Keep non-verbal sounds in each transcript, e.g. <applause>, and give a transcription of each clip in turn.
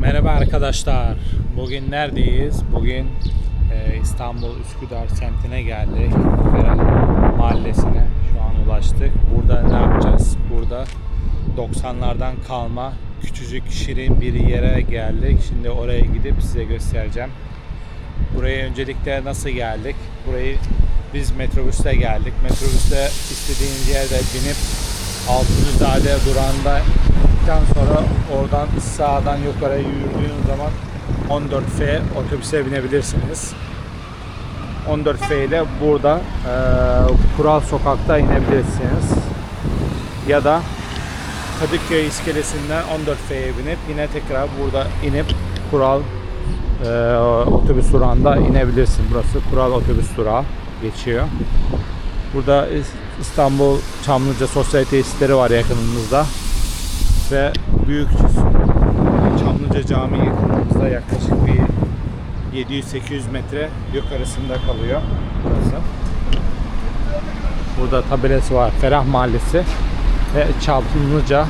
Merhaba arkadaşlar. Bugün neredeyiz? Bugün e, İstanbul Üsküdar semtine geldik. Ferah mahallesine şu an ulaştık. Burada ne yapacağız? Burada 90'lardan kalma küçücük şirin bir yere geldik. Şimdi oraya gidip size göstereceğim. Buraya öncelikle nasıl geldik? Burayı biz metrobüste geldik. Metrobüste istediğiniz yerde binip indikten sonra oradan sağdan yukarı yürüdüğün zaman 14F otobüse binebilirsiniz. 14F ile burada e, Kural Sokak'ta inebilirsiniz. Ya da Kadıköy iskelesinden 14F'ye binip yine tekrar burada inip Kural e, otobüs durağında inebilirsin. Burası Kural otobüs durağı geçiyor. Burada İstanbul Çamlıca sosyal tesisleri var yakınımızda ve büyük Çamlıca Camii yakınımızda yaklaşık bir 700-800 metre yukarısında kalıyor burası. Burada tabelası var Ferah Mahallesi ve Çamlıca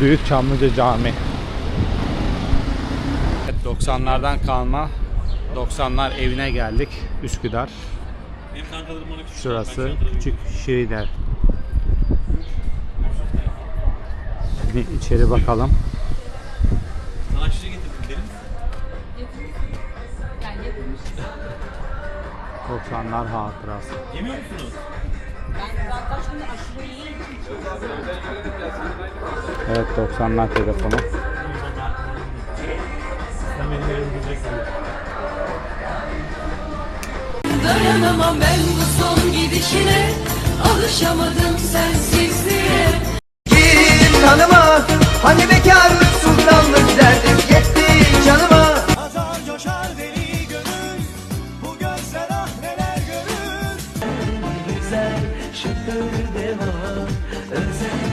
Büyük Çamlıca Camii. Evet, 90'lardan kalma 90'lar evine geldik Üsküdar. Kankalarım bana küçük. Şurası küçük Şirider. Bir içeri bakalım. Sana şişe getirdim derim. 90'lar hatırası. Yemiyor musunuz? Evet 90'lar telefonu. Sen benim. Dayanamam ben bu son gidişine Alışamadım sensizliğe Git tanıma Hani bekarlık sultanlık derdim yetti canıma. Atar coşar deli gönül Bu gözler ah neler görür.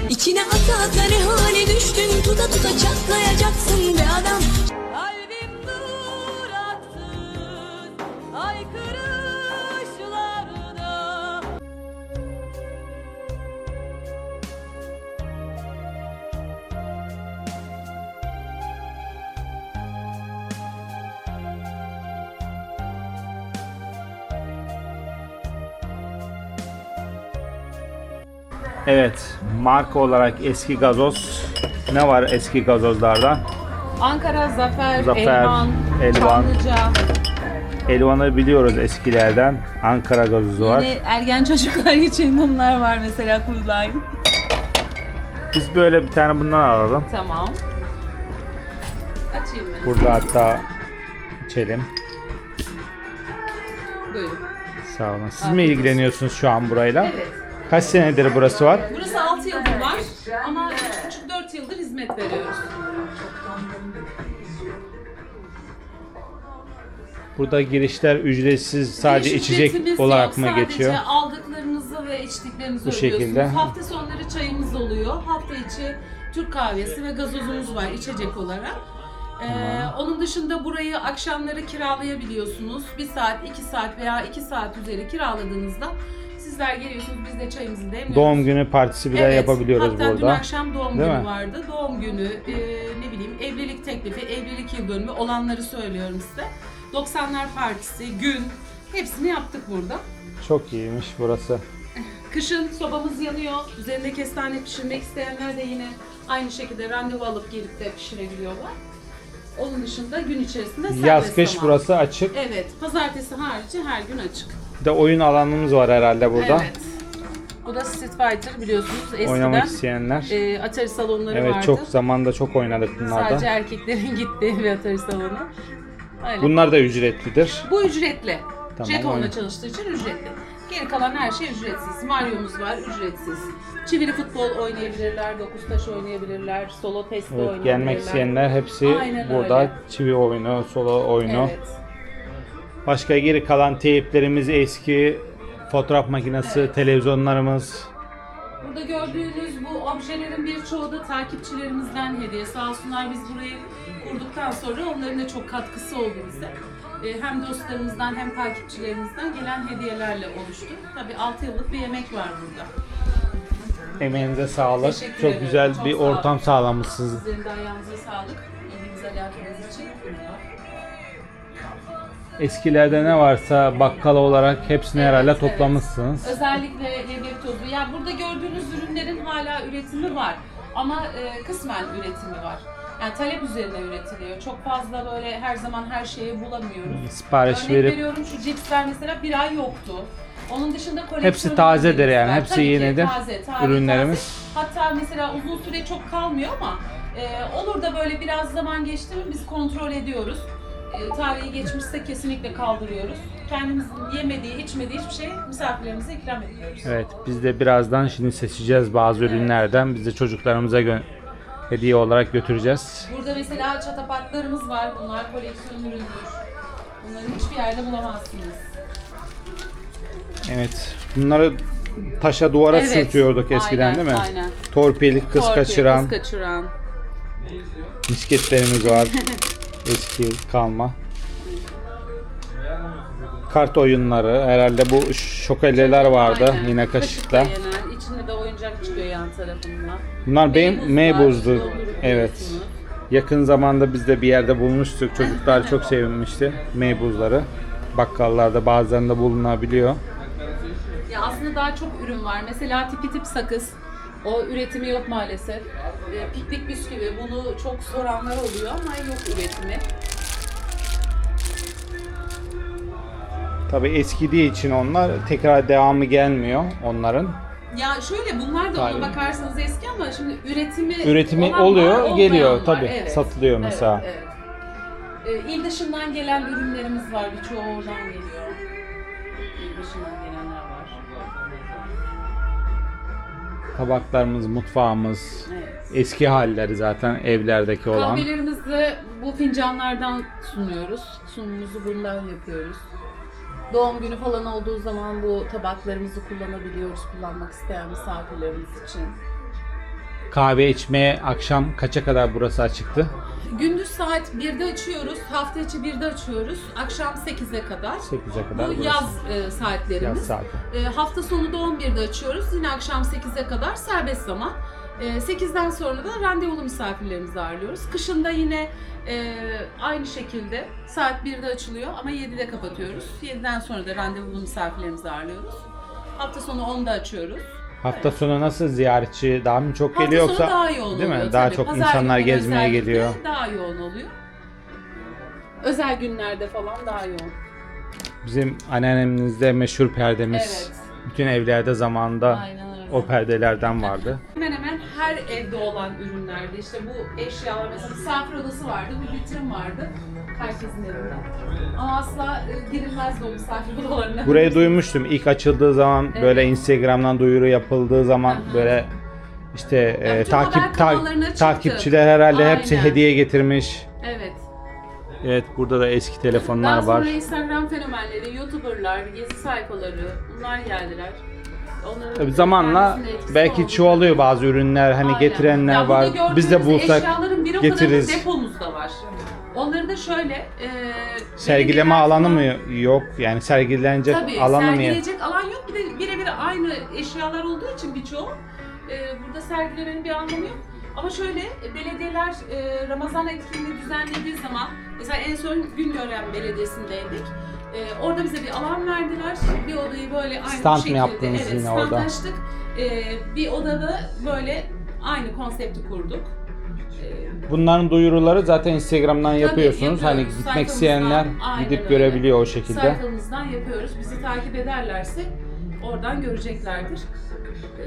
İçine ata ata ne hale düştün? Tuta tuta çatlayacaksın be adam Evet marka olarak eski gazoz. Ne var eski gazozlardan? Ankara, Zafer, Zafer, Elvan, Elvan. Çamlıca. Elvan'ı biliyoruz eskilerden. Ankara gazozu var. Yine ergen çocuklar için bunlar var mesela Cool Biz böyle bir tane bundan alalım. Tamam. Açayım ben. Burada hatta içelim. Buyurun. Sağ olun. Siz mi ilgileniyorsunuz şu an burayla? Evet. Kaç senedir burası var? Burası 6 yıldır var ama 3,5-4 yıldır hizmet veriyoruz. Burada girişler ücretsiz sadece Giriş içecek ücretimiz olarak yok. mı geçiyor? Sadece aldıklarınızı ve içtiklerinizi Bu ödüyorsunuz. şekilde. Hafta sonları çayımız oluyor. Hafta içi Türk kahvesi ve gazozumuz var içecek olarak. Ee, onun dışında burayı akşamları kiralayabiliyorsunuz. Bir saat, iki saat veya iki saat üzeri kiraladığınızda sizler geliyorsunuz biz de çayımızı demliyoruz. Doğum günü partisi bile Evet, yapabiliyoruz hatta dün burada. akşam doğum Değil günü mi? vardı. Doğum günü, e, ne bileyim evlilik teklifi, evlilik yıl dönümü olanları söylüyorum size. 90'lar partisi, gün hepsini yaptık burada. Çok iyiymiş burası. Kışın sobamız yanıyor. Üzerinde kestane pişirmek isteyenler de yine aynı şekilde randevu alıp gelip de pişirebiliyorlar. Onun dışında gün içerisinde serbest Yaz kış zaman. burası açık. Evet, pazartesi harici her gün açık. Bir de oyun alanımız var herhalde burada. Evet. Bu da Street Fighter biliyorsunuz eskiden. Oynamak isteyenler. e, Atari salonları evet vardı. çok zamanda çok oynadık bunlarda. Sadece erkeklerin <laughs> gittiği bir Atari salonu. Öyle. Bunlar da ücretlidir. Bu ücretli. Tamam, Jetonla çalıştığı için ücretli. Geri kalan her şey ücretsiz. Mario'muz var ücretsiz. Çivili futbol oynayabilirler, dokuz taş oynayabilirler, solo testi Evet, oynayabilirler. gelmek isteyenler hepsi Aynen burada öyle. çivi oyunu, solo oyunu. Evet. Başka geri kalan teyiplerimiz eski, fotoğraf makinesi, televizyonlarımız. Burada gördüğünüz bu objelerin birçoğu da takipçilerimizden hediye. Sağ olsunlar biz burayı kurduktan sonra onların da çok katkısı oldu bize. Ee, Hem dostlarımızdan hem takipçilerimizden gelen hediyelerle oluştu. Tabii 6 yıllık bir emek var burada. Emeğinize sağlık. Teşekkür Çok ederim. güzel Çok bir sağ ortam sağlamışsınız. Sizlerin de ayağınıza sağlık. İyiliğinize alakınız için. Eskilerde ne varsa bakkal olarak hepsini Evet, herhalde evet. toplamışsınız. Özellikle leblebi tozu. Ya burada gördüğünüz ürünlerin hala üretimi var. Ama e, kısmen üretimi var. Yani talep üzerine üretiliyor. Çok fazla böyle her zaman her şeyi bulamıyoruz. Sipariş Örnek verip veriyorum şu cipsler mesela bir ay yoktu. Onun dışında koleksiyon Hepsi tazedir yani, var. hepsi Tabii yenidir taze, taze, ürünlerimiz. taze. Hatta mesela uzun süre çok kalmıyor ama e, olur da böyle biraz zaman geçti mi biz kontrol ediyoruz. E, tarihi geçmişse kesinlikle kaldırıyoruz. Kendimizin yemediği, içmediği hiçbir şey misafirlerimize ikram ediyoruz. Evet biz de birazdan şimdi seçeceğiz bazı ürünlerden. Biz de çocuklarımıza hediye olarak götüreceğiz. Burada mesela çatapatlarımız var. Bunlar koleksiyon üründür. Bunları hiçbir yerde bulamazsınız. Evet. Bunları taşa duvara Evet, sürtüyorduk eskiden aynen, değil mi? aynen. Torpil, kız Torpil, kaçıran Kız kaçıran. misketlerimiz var. <laughs> Eski kalma. Kart oyunları. Herhalde bu şokaleler vardı Aynen. yine Kaşıkla kaşıkta. yenen, İçinde de oyuncak çıkıyor yan tarafında. Bunlar benim meybuzdu. Evet. Yakın zamanda biz de bir yerde bulmuştuk. Çocuklar çok <laughs> sevinmişti meybuzları. Bakkallarda bazen de bulunabiliyor. Ya aslında daha çok ürün var. Mesela tipi tip sakız. O üretimi yok maalesef. Ee, piknik bisküvi. Bunu çok soranlar oluyor ama yok üretimi. Tabii eskidiği için onlar tekrar devamı gelmiyor onların. Ya şöyle bunlar da Tabii. ona bakarsanız eski ama şimdi üretimi Üretimi olan oluyor, var, olmayan geliyor var. tabii. Satılıyor mesela. Evet, evet. Ee, il dışından gelen ürünlerimiz var. Birçoğu oradan geliyor. İl dışından gelenler Tabaklarımız, mutfağımız, Evet. eski halleri zaten evlerdeki olan. Kahvelerimizi bu fincanlardan sunuyoruz. Sunumumuzu bundan yapıyoruz. Doğum günü falan olduğu zaman bu tabaklarımızı kullanabiliyoruz kullanmak isteyen misafirlerimiz için. Kahve içmeye akşam kaça kadar burası açıktı? Gündüz saat 1'de açıyoruz, hafta içi 1'de açıyoruz, akşam 8'e kadar. 8'e kadar Bu burası. yaz e, saatlerimiz. Yaz saati. E, hafta sonu da 11'de açıyoruz. Yine akşam 8'e kadar serbest zaman. E, 8'den sonra da randevulu misafirlerimizi ağırlıyoruz. Kışında yine e, aynı şekilde saat 1'de açılıyor ama 7'de kapatıyoruz. 7'den sonra da randevulu misafirlerimizi ağırlıyoruz. Hafta sonu 10'da açıyoruz. Hafta sonu nasıl ziyaretçi daha mı çok Hafta geliyor sonu yoksa daha yoğun değil mi? oluyor Daha tabii. çok Pazar insanlar günleri gezmeye özellikle geliyor. Daha yoğun oluyor. Özel günlerde falan daha yoğun. Bizim anneannemizde meşhur perdemiz. Evet. Bütün evlerde zamanında Aynen öyle. o perdelerden vardı. Hemen hemen her evde olan ürünlerde işte bu eşyalar mesela misafir odası vardı, bir vitrin vardı herkesin evinde. Ama asla e, girilmezdi o misafir <laughs> odalarına. Burayı duymuştum. İlk açıldığı zaman böyle Evet. Instagram'dan duyuru yapıldığı zaman böyle işte e, takip ta- takipçiler herhalde hepsi Aynen. hediye getirmiş. Evet. Evet burada da eski telefonlar Daha var. sonra Instagram fenomenleri, YouTuber'lar, gezi sayfaları bunlar geldiler. Onların Tabii zamanla etkisi belki oldu. çoğalıyor bazı ürünler hani Aynen. getirenler Ya burada var. Biz de gördüğünüz bulsak eşyaların bir o getiririz. kadarı depomuzda var. Onları da şöyle e, Sergileme belediyeler alanı mı yok? Yani sergilenecek Tabii alanı mı? sergileyecek alan yok. Bir de birebir aynı eşyalar olduğu için birçoğu e, burada sergilemenin bir anlamı yok. Ama şöyle e, belediyeler e, Ramazan etkinliği düzenlediği zaman mesela en son Güngören Belediyesi'ndeydik. E, orada bize bir alan verdiler. Bir odayı böyle aynı Stand bu mı şekilde yaptınız evet, yine orada? standlaştık. E, bir odada böyle aynı konsepti kurduk. E, Bunların duyuruları zaten Instagram'dan yapıyorsunuz. Hani yapıyoruz. gitmek Sayfamızdan, isteyenler aynen gidip öyle. görebiliyor o şekilde. Sayfamızdan yapıyoruz. Bizi takip ederlerse oradan göreceklerdir. Ee,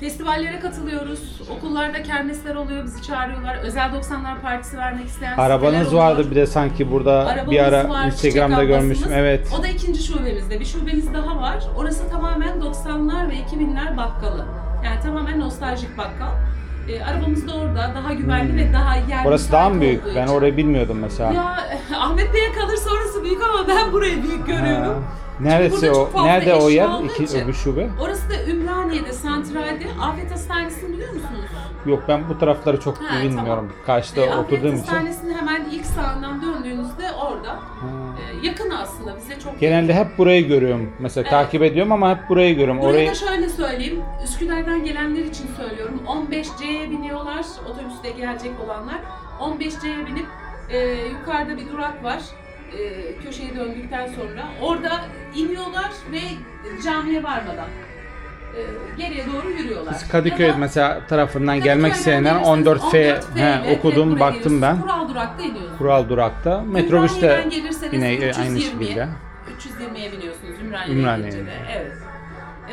Festivallere katılıyoruz. Okullarda kermesler oluyor. Bizi çağırıyorlar. Özel 90'lar partisi vermek isteyen siteler Arabanız oluyor. vardı bir de sanki burada Arabamız bir ara var, Instagram'da çiçek görmüştüm. ablasımız. Evet. O da ikinci şubemizde. Bir şubemiz daha var. Orası tamamen 90'lar ve 2000'ler bakkalı. Yani tamamen nostaljik bakkal. Ee, arabamız da orada. Daha güvenli ve daha yer Hmm. Orası daha mı büyük? Ben orayı bilmiyordum mesela. Ya <laughs> Ahmet Bey'e kalırsa orası büyük ama ben burayı büyük görüyorum. Ha. Neresi burada o? fazla Nerede o eşya yer? olduğu İki, için. öbür şube? Orası da Ümraniye'de, santralde. Afet Hastanesi'ni biliyor musunuz? Yok ben bu tarafları çok Ha, bilmiyorum. Karşıda Ee, Afet oturduğum için. Hastanesi'nin hemen ilk sağından döndüğünüzde orada. Ee, yakın aslında bize çok Genelde hep burayı görüyorum. Mesela takip ediyorum ama hep burayı görüyorum. Buraya Orayı da şöyle söyleyeyim, Üsküdar'dan gelenler için söylüyorum. 15C'ye biniyorlar, otobüste gelecek olanlar. 15C'ye binip Ee, yukarıda bir durak var. Ee, köşeye döndükten sonra orada iniyorlar ve camiye varmadan e, geriye doğru yürüyorlar. Biz Kadıköy da- mesela tarafından Kadıköy'den gelmek isteyenler gelirseniz 14F, 14F he, okudum baktım ben. Kural durakta iniyorsunuz. Kural durakta. Metrobüste yine 320'ye, aynı şekilde. 320'ye biniyorsunuz Ümraniye'ye gelince de. Evet.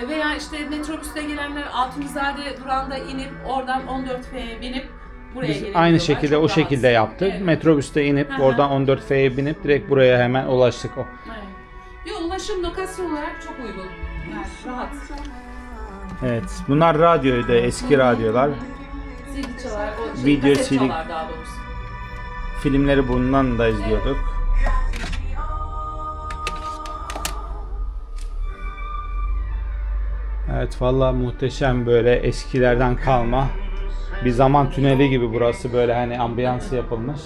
E, Veya işte metrobüste gelenler Altunizade durağında inip oradan 14F'ye binip buraya Biz aynı şekilde o şekilde yaptık. Evet. Metrobüste inip hı. oradan 14F'ye binip direkt buraya hemen ulaştık. O. Evet. Bir ulaşım lokasyon olarak çok uygun. Yani rahat. Evet. Bunlar radyoydu. Eski radyolar. CD çalar, o şey, Video CD. çalar daha doğrusu. Filmleri bundan da izliyorduk. Evet vallahi muhteşem böyle eskilerden kalma bir zaman tüneli gibi burası böyle hani ambiyansı yapılmış.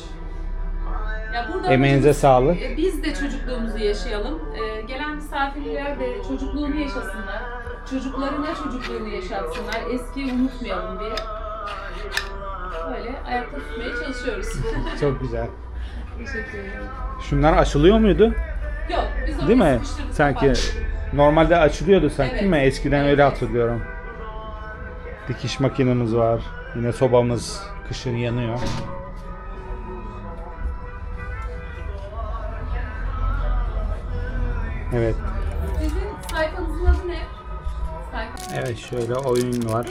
Ya burada Emeğinize amacımız, sağlık. e, Biz de çocukluğumuzu yaşayalım. E, Gelen misafirler de çocukluğunu yaşasınlar. Çocuklarına çocukluğunu yaşatsınlar. Eskiyi unutmayalım diye. Böyle ayakta tutmaya çalışıyoruz. <laughs> Çok güzel. Teşekkür ederim. Şunlar açılıyor muydu? Yok, biz Değil mi? sıkıştırdık, Sanki kapattık. normalde açılıyordu sanki Evet. değil mi? Eskiden öyle hatırlıyorum. Dikiş makinemiz var. Yine sobamız kışın yanıyor. Evet. Sizin sayfanızın adı ne? Sayfa. Evet şöyle oyun var.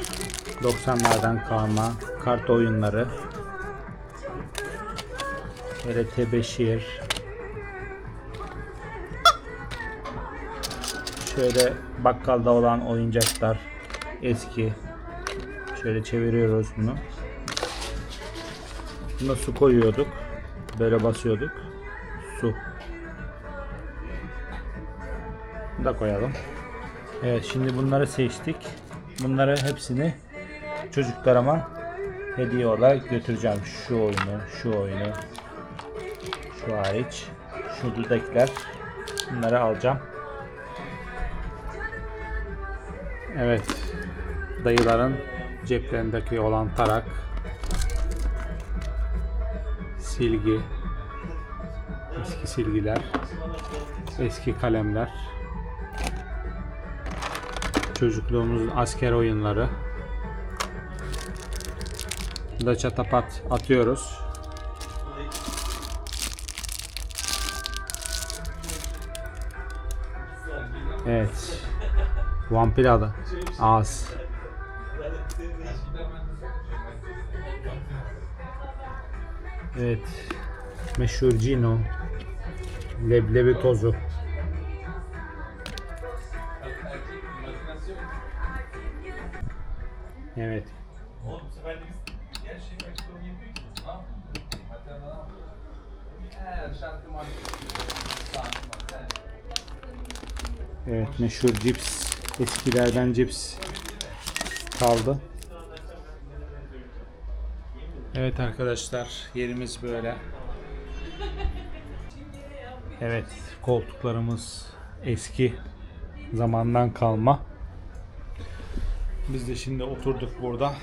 90'lardan kalma kart oyunları. Böyle tebeşir. Şöyle bakkalda olan oyuncaklar eski. Şöyle çeviriyoruz bunu. Buna su koyuyorduk. Böyle basıyorduk. Su. Bunu da koyalım. Evet şimdi bunları seçtik. Bunları hepsini çocuklarıma hediye olarak götüreceğim. Şu oyunu, şu oyunu, şu hariç. Şuradakiler. Bunları alacağım. Evet. Dayıların ceplerindeki olan tarak. Silgi. Eski silgiler. Eski kalemler çocukluğumuzun asker oyunları. Da çatapat atıyoruz. Evet. Vampir adı. Ağız. Evet. Meşhur Cino. Leblebi tozu. Evet. Evet meşhur cips. Eskilerden cips kaldı. Evet arkadaşlar yerimiz böyle. Evet koltuklarımız eski zamandan kalma. Biz de şimdi oturduk burada.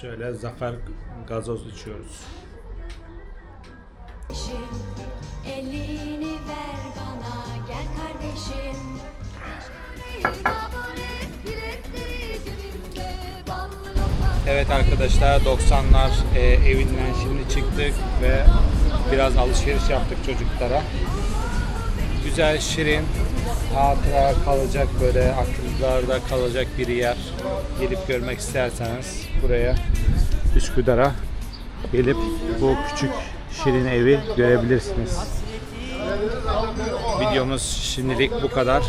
Şöyle zafer gazoz içiyoruz. Elini ver bana gel kardeşim Evet arkadaşlar 90'lar e, evinden şimdi çıktık ve biraz alışveriş yaptık çocuklara. Güzel, şirin, hatıra kalacak böyle akıllarda kalacak bir yer. Gelip görmek isterseniz buraya Üsküdar'a gelip bu küçük şirin evi görebilirsiniz. Videomuz şimdilik bu kadar.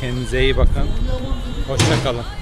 Kendinize iyi bakın. Hoşça kalın.